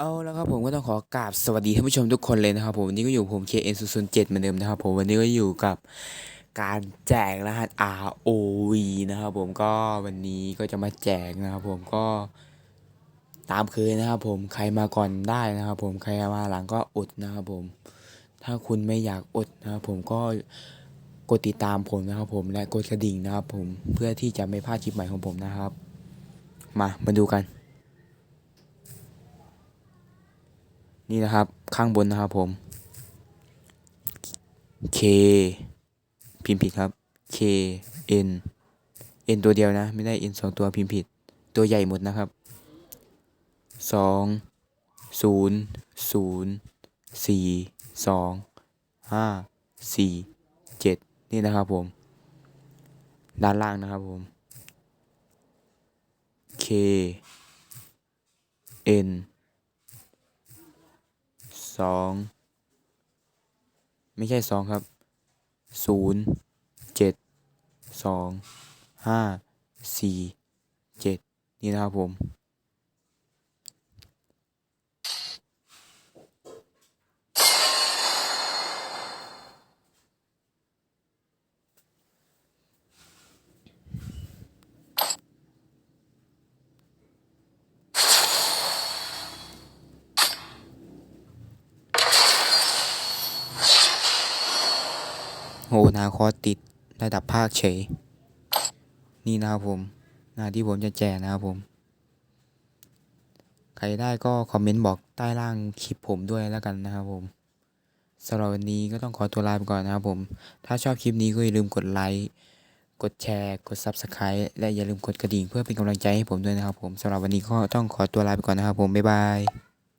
เอาแล้วครับผมก็ต้องขอกราบสวัสดีท่านผู้ชมทุกคนเลยนะครับผมวันนี้ก็อยู่ผม KN 0 0 7 เหมือนเดิมนะครับผมวันนี้ก็อยู่กับการแจกรหัส ROV นะครับผมก็วันนี้ก็จะมาแจกนะครับผมก็ตามเคยนะครับผมใครมาก่อนได้นะครับผมใครมาหลังก็อดนะครับผม ถ้าคุณไม่อยากอดนะครับผมก็กดติดตามผมนะครับผมและกดกระดิ่งนะครับผมเพื่อที่จะไม่พลาดคลิปใหม่ของผมนะครับ มามาดูกัน นี่นะครับข้างบนนะครับผม K พิมพ์ผิดครับ K N N ตัวเดียวนะ ไม่ได้ N สองตัวพิมพ์ผิด ตัวใหญ่หมดนะครับสองศูนย์ศูนย์สี่สองห้าสี่เจ็ดนี่นะครับผม ด้านล่างนะครับผม K N สองไม่ใช่สองครับศูนย์เจ็ดสองห้าสี่เจ็ดนี่นะครับผม โหนาคอติดระดับภาคเฉย นี่นะครับผมนาที่ผมจะแจกนะครับผม ใครได้ก็คอมเมนต์บอกใต้ล่างคลิปผมด้วยแล้วกันนะครับผมสำหรับวันนี้ก็ต้องขอตัวลาไปก่อนนะครับผม ถ้าชอบคลิปนี้ก็อย่าลืมกดไลค์ กดแชร์ กด Subscribe และอย่าลืมกดกระดิ่งเพื่อเป็นกำลังใจให้ผมด้วยนะครับผมสำหรับวันนี้ก็ต้องขอตัวลาไปก่อนนะครับผม บ๊ายบาย